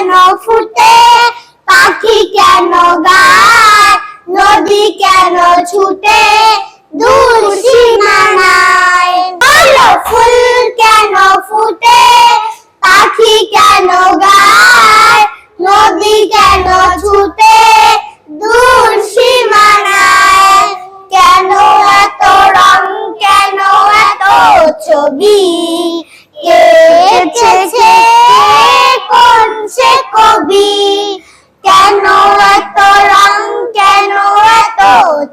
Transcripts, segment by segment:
কেন ফুটে? পাখি কেন গায়? নদী কেন ছুটে?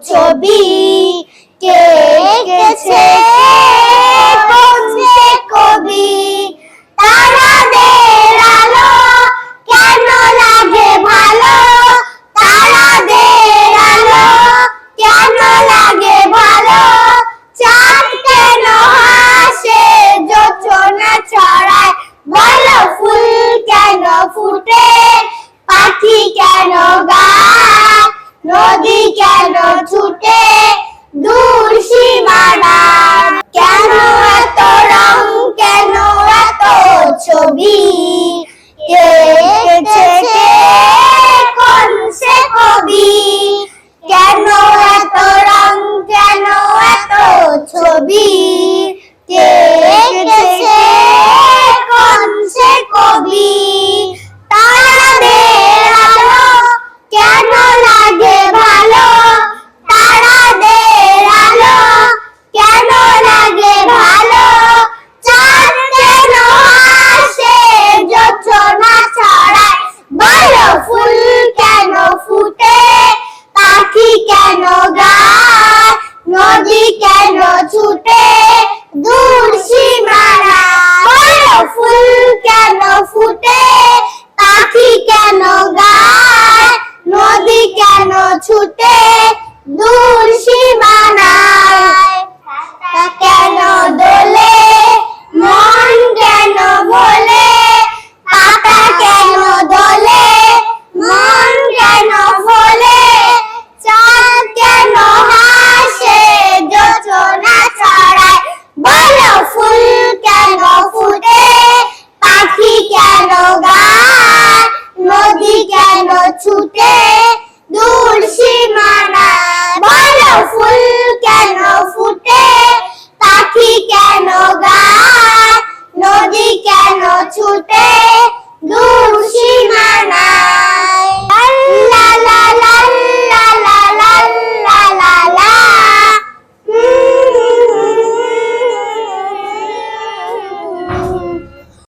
ছবি কে এঁকেছে ছবি। কেন এত রং কেন এত ছবি? নদী কেন ছুটে দূর সীমানা? ফুল কেন ফুটে পাখি কেন গা কেন গা নদী কেন ছুটে